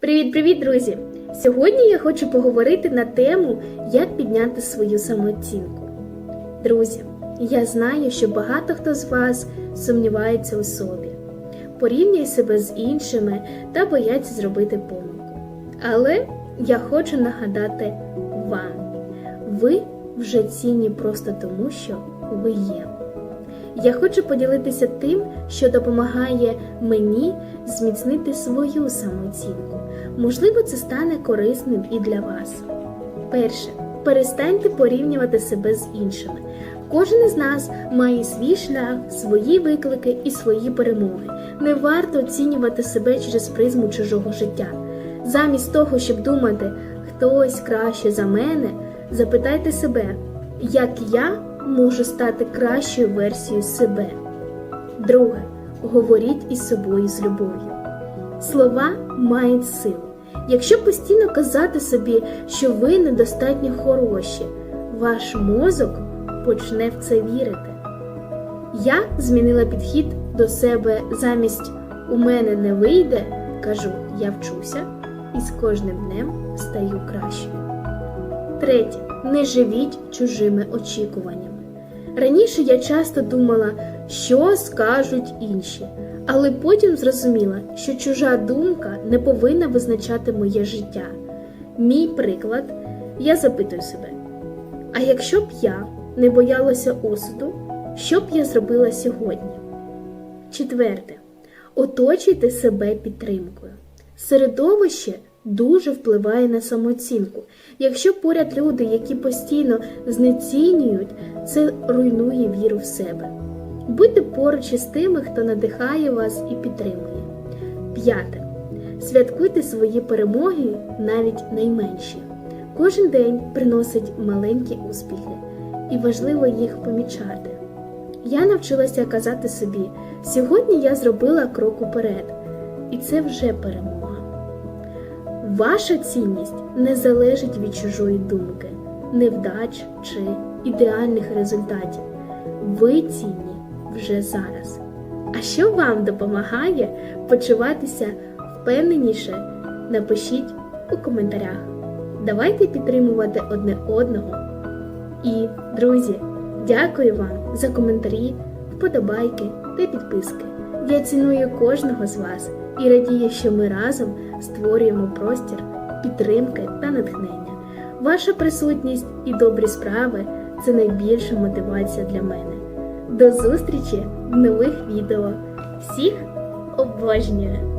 Привіт-привіт, друзі! Сьогодні я хочу поговорити на тему, як підняти свою самооцінку. Друзі, я знаю, що багато хто з вас сумнівається у собі, порівнює себе з іншими та бояться зробити помилку. Але я хочу нагадати вам: ви вже цінні просто тому, що ви є. Я хочу поділитися тим, що допомагає мені зміцнити свою самооцінку. Можливо, це стане корисним і для вас. Перше, перестаньте порівнювати себе з іншими. Кожен із нас має свій шлях, свої виклики і свої перемоги. Не варто оцінювати себе через призму чужого життя. Замість того, щоб думати, хтось краще за мене, запитайте себе, як я можу стати кращою версією себе. Друге, говоріть із собою з любов'ю. Слова мають силу. Якщо постійно казати собі, що ви недостатньо хороші, ваш мозок почне в це вірити. Я змінила підхід до себе замість у мене не вийде, кажу, я вчуся і з кожним днем стаю кращою. Третє. Не живіть чужими очікуваннями. Раніше я часто думала, що скажуть інші, але потім зрозуміла, що чужа думка не повинна визначати моє життя. Мій приклад, я запитую себе: а якщо б я не боялася осуду, що б я зробила сьогодні? Четверте. Оточуйте себе підтримкою. Середовище дуже впливає на самооцінку. Якщо поряд люди, які постійно знецінюють, це руйнує віру в себе. Будьте поруч із тими, хто надихає вас і підтримує. П'яте. Святкуйте свої перемоги, навіть найменші. Кожен день приносить маленькі успіхи, і важливо їх помічати. Я навчилася казати собі: сьогодні я зробила крок уперед, і це вже перемога. Ваша цінність не залежить від чужої думки, невдач чи ідеальних результатів. Ви цінні вже зараз. А що вам допомагає почуватися впевненіше? Напишіть у коментарях. Давайте підтримувати одне одного. І, друзі, дякую вам за коментарі, вподобайки та підписки. Я ціную кожного з вас і радію, що ми разом створюємо простір підтримки та натхнення. Ваша присутність і добрі справи це найбільша мотивація для мене. До зустрічі в нових відео. Всіх обожнюю!